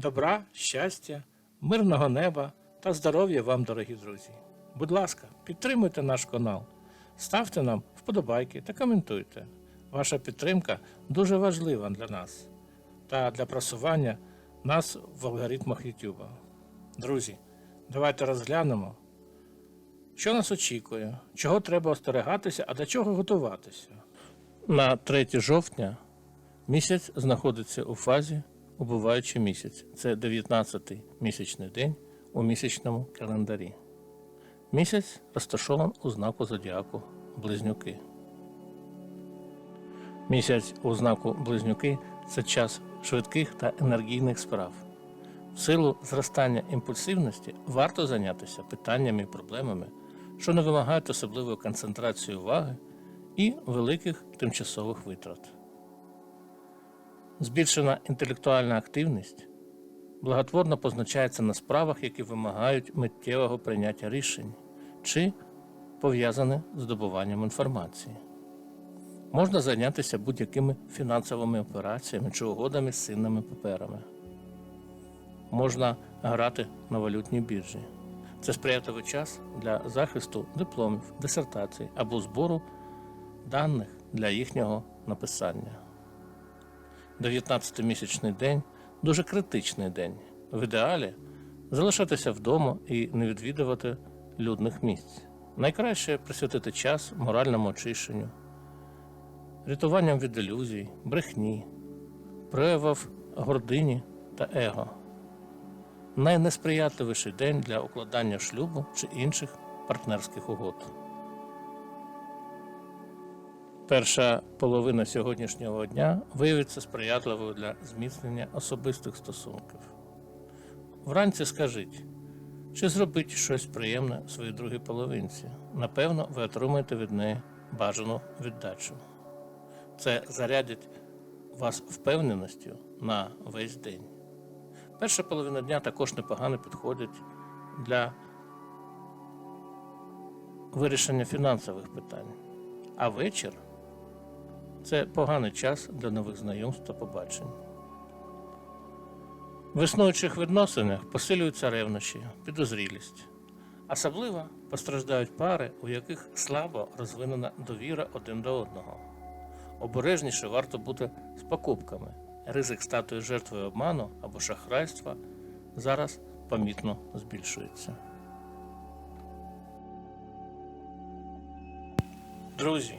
Добра, щастя, мирного неба та здоров'я вам, дорогі друзі. Будь ласка, підтримуйте наш канал, ставте нам вподобайки та коментуйте. Ваша підтримка дуже важлива для нас та для просування нас в алгоритмах YouTube. Друзі, давайте розглянемо, що нас очікує, чого треба остерегатися, а до чого готуватися. На 3 жовтня місяць знаходиться у фазі убиваючий місяць. Це 19-й місячний день у місячному календарі. Місяць розташований у знаку зодіаку Близнюки. Місяць у знаку Близнюки це час швидких та енергійних справ. В силу зростання імпульсивності варто зайнятися питаннями і проблемами, що не вимагають особливої концентрації уваги і великих тимчасових витрат. Збільшена інтелектуальна активність благотворно позначається на справах, які вимагають миттєвого прийняття рішень чи пов'язані з здобуванням інформації. Можна зайнятися будь-якими фінансовими операціями чи угодами з цінними паперами. Можна грати на валютній біржі. Це сприятливий час для захисту дипломів, дисертацій або збору даних для їхнього написання. 19-місячний день дуже критичний день. В ідеалі залишатися вдома і не відвідувати людних місць. Найкраще присвятити час моральному очищенню, рятуванням від ілюзій, брехні, проявів гордині та его. Найнесприятливіший день для укладання шлюбу чи інших партнерських угод. Перша половина сьогоднішнього дня виявиться сприятливою для зміцнення особистих стосунків. Вранці скажіть, чи зробіть щось приємне своїй другій половинці. Напевно, ви отримаєте від неї бажану віддачу. Це зарядить вас впевненістю на весь день. Перша половина дня також непогано підходить для вирішення фінансових питань, а вечір це поганий час для нових знайомств та побачень. В існуючих відносинах посилюються ревнощі, підозрілість. Особливо постраждають пари, у яких слабо розвинена довіра один до одного. Обережніше варто бути з покупками. Ризик стати жертвою обману або шахрайства зараз помітно збільшується. Друзі,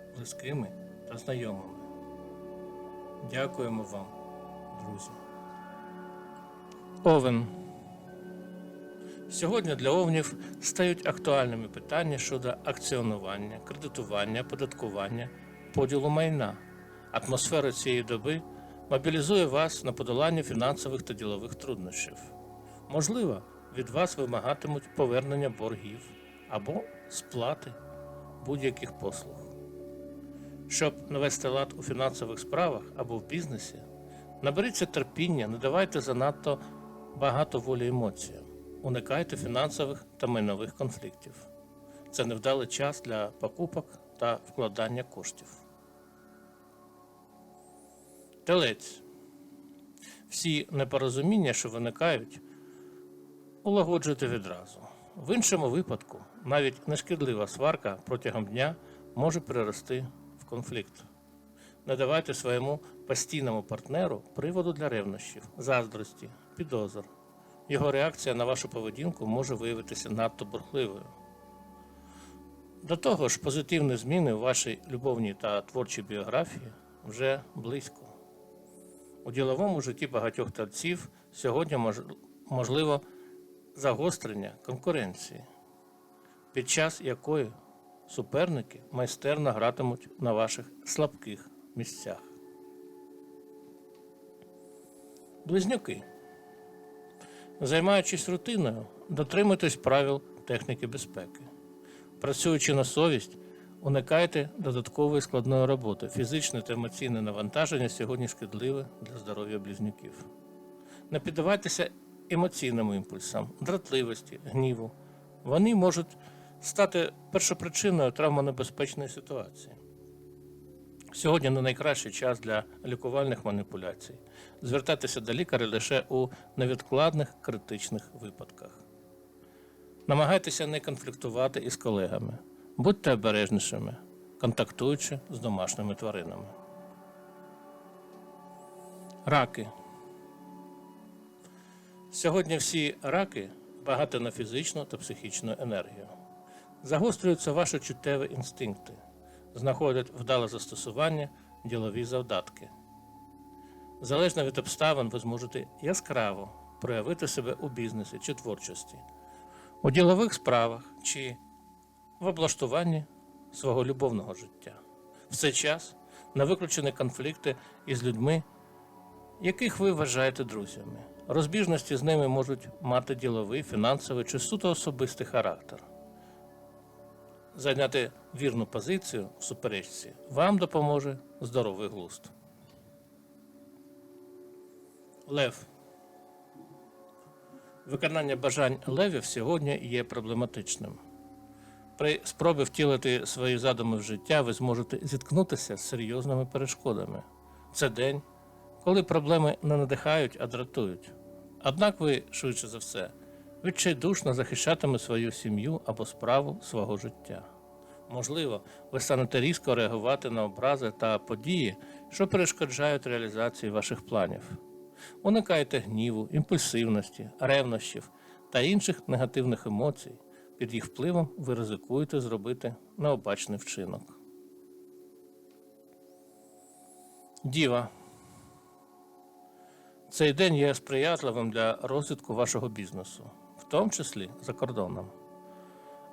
близькими та знайомими. Дякуємо вам, друзі. Овен. Сьогодні для овнів стають актуальними питання щодо акціонування, кредитування, податкування, поділу майна. Атмосфера цієї доби мобілізує вас на подолання фінансових та ділових труднощів. Можливо, від вас вимагатимуть повернення боргів або сплати будь-яких послуг. Щоб навести лад у фінансових справах або в бізнесі, наберіться терпіння, не давайте занадто багато волі емоціям, уникайте фінансових та майнових конфліктів. Це невдалий час для покупок та вкладання коштів. Телець. Всі непорозуміння, що виникають, улагоджуйте відразу. В іншому випадку навіть нешкідлива сварка протягом дня може перерости в конфлікт. Не давайте своєму постійному партнеру приводу для ревнощів, заздрості, підозр. Його реакція на вашу поведінку може виявитися надто бурхливою. До того ж, позитивні зміни у вашій любовній та творчій біографії вже близько. У діловому житті багатьох творців сьогодні можливо загострення конкуренції, під час якої суперники майстерно гратимуть на ваших слабких місцях. Близнюки. Займаючись рутиною, дотримуйтесь правил техніки безпеки. Працюючи на совість, уникайте додаткової складної роботи. Фізичне та емоційне навантаження сьогодні шкідливе для здоров'я близнюків. Не піддавайтеся емоційним імпульсам, дратливості, гніву. Вони можуть стати першопричиною травмонебезпечної ситуації. Сьогодні не найкращий час для лікувальних маніпуляцій. Звертайтеся до лікаря лише у невідкладних критичних випадках. Намагайтеся не конфліктувати із колегами. Будьте обережнішими, контактуючи з домашніми тваринами. Раки. Сьогодні всі раки багаті на фізичну та психічну енергію. Загострюються ваші чуттєві інстинкти, знаходять вдале застосування ділові завдатки. Залежно від обставин, ви зможете яскраво проявити себе у бізнесі чи творчості, у ділових справах чи в облаштуванні свого любовного життя. В цей час на виключені конфлікти із людьми, яких ви вважаєте друзями. Розбіжності з ними можуть мати діловий, фінансовий чи суто особистий характер. Зайняти вірну позицію в суперечці вам допоможе здоровий глузд. Лев. Виконання бажань левів сьогодні є проблематичним. При спробі втілити свої задуми в життя ви зможете зіткнутися з серйозними перешкодами. Це день, коли проблеми не надихають, а дратують. Однак ви, швидше за все, відчайдушно захищатиме свою сім'ю або справу свого життя. Можливо, ви станете різко реагувати на образи та події, що перешкоджають реалізації ваших планів. Уникайте гніву, імпульсивності, ревнощів та інших негативних емоцій. Під їх впливом ви ризикуєте зробити необачний вчинок. Діва. Цей день є сприятливим для розвитку вашого бізнесу, тому числі за кордоном.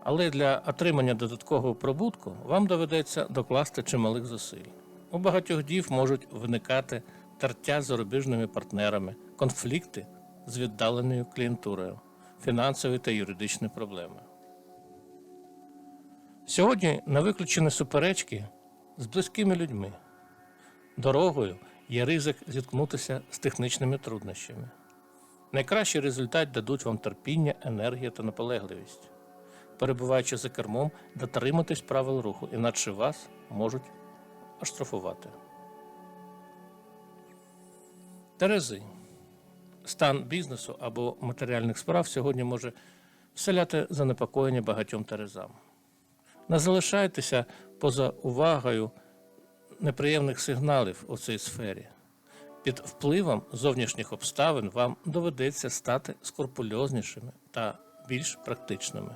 Але для отримання додаткового прибутку вам доведеться докласти чималих зусиль. У багатьох дів можуть виникати тертя з зарубіжними партнерами, конфлікти з віддаленою клієнтурою, фінансові та юридичні проблеми. Сьогодні не виключені суперечки з близькими людьми. Дорогою є ризик зіткнутися з технічними труднощами. Найкращий результат дадуть вам терпіння, енергія та наполегливість. Перебуваючи за кермом, дотримуйтесь правил руху, інакше вас можуть оштрафувати. Терези. Стан бізнесу або матеріальних справ сьогодні може вселяти занепокоєння багатьом терезам. Не залишайтеся поза увагою неприємних сигналів у цій сфері. Під впливом зовнішніх обставин вам доведеться стати скрупульознішими та більш практичними.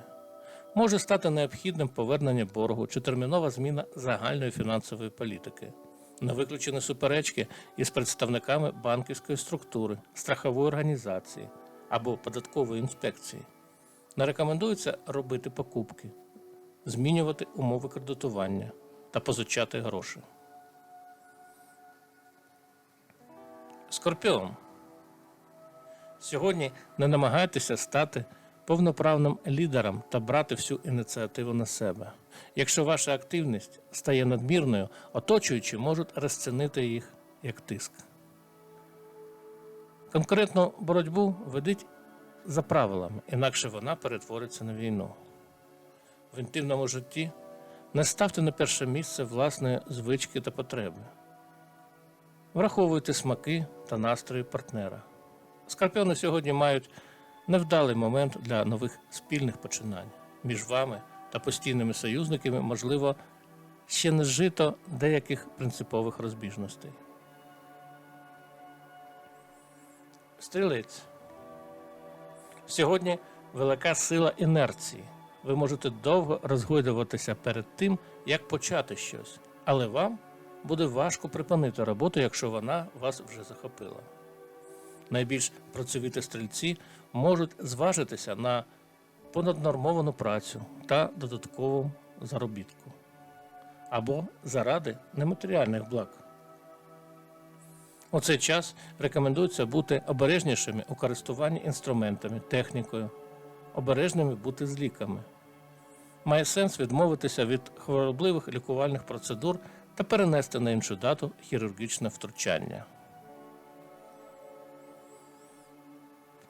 Може стати необхідним повернення боргу чи термінова зміна загальної фінансової політики, не виключені суперечки із представниками банківської структури, страхової організації або податкової інспекції. Не рекомендується робити покупки, змінювати умови кредитування та позичати гроші. Скорпіон. Сьогодні не намагайтеся стати повноправним лідером та брати всю ініціативу на себе. Якщо ваша активність стає надмірною, оточуючі можуть розцінити їх як тиск. Конкретну боротьбу ведіть за правилами, інакше вона перетвориться на війну. В інтимному житті не ставте на перше місце власної звички та потреби. Враховуйте смаки та настрої партнера. Скорпіони сьогодні мають невдалий момент для нових спільних починань. Між вами та постійними союзниками, можливо, ще не зжито деяких принципових розбіжностей. Стрілець. Сьогодні велика сила інерції. Ви можете довго розгойдуватися перед тим, як почати щось, але вам буде важко припинити роботу, якщо вона вас вже захопила. Найбільш працьовіті стрільці можуть зважитися на понаднормовану працю та додаткову заробітку або заради нематеріальних благ. У цей час рекомендується бути обережнішими у користуванні інструментами, технікою, обережними бути з ліками. Має сенс відмовитися від хворобливих лікувальних процедур та перенести на іншу дату хірургічне втручання.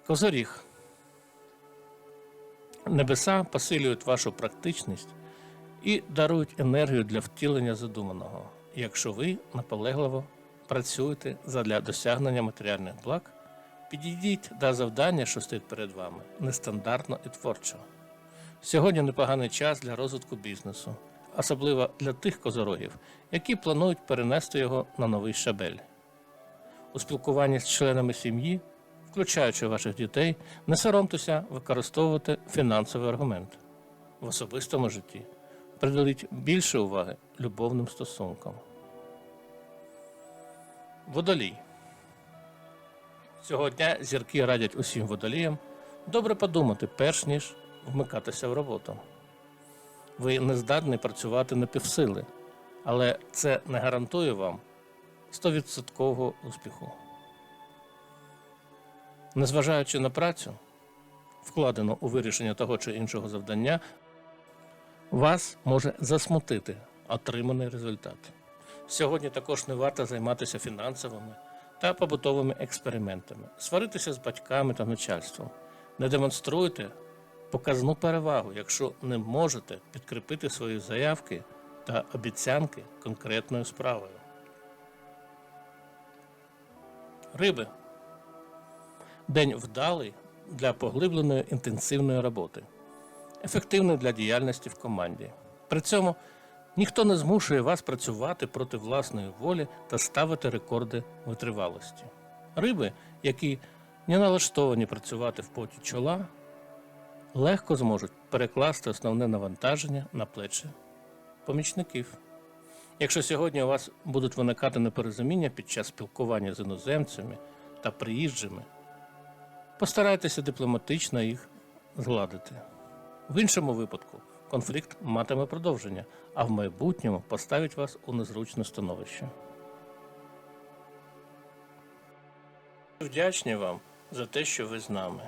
Козоріг. Небеса посилюють вашу практичність і дарують енергію для втілення задуманого, якщо ви наполегливо працюєте задля досягнення матеріальних благ, підійдіть до завдання, що стоїть перед вами, нестандартно і творчо. Сьогодні непоганий час для розвитку бізнесу, особливо для тих козорогів, які планують перенести його на новий щабель. У спілкуванні з членами сім'ї, включаючи ваших дітей, не соромтеся використовувати фінансовий аргумент в особистому житті. Приділіть більше уваги любовним стосункам. Водолій. Цього дня зірки радять усім водоліям добре подумати, перш ніж вмикатися в роботу. Ви не здатні працювати на півсили, але це не гарантує вам 100% успіху. Незважаючи на працю, вкладену у вирішення того чи іншого завдання, вас може засмутити отриманий результат. Сьогодні також не варто займатися фінансовими та побутовими експериментами, сваритися з батьками та начальством. Не демонструйте показну перевагу, якщо не можете підкріпити свої заявки та обіцянки конкретною справою. Риби. День вдалий для поглибленої інтенсивної роботи, ефективний для діяльності в команді. При цьому ніхто не змушує вас працювати проти власної волі та ставити рекорди витривалості. Риби, які не налаштовані працювати в поті чола, легко зможуть перекласти основне навантаження на плечі помічників. Якщо сьогодні у вас будуть виникати непорозуміння під час спілкування з іноземцями та приїжджими, постарайтеся дипломатично їх згладити. В іншому випадку конфлікт матиме продовження, а в майбутньому поставить вас у незручне становище. Вдячні вам за те, що ви з нами.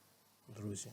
друзі.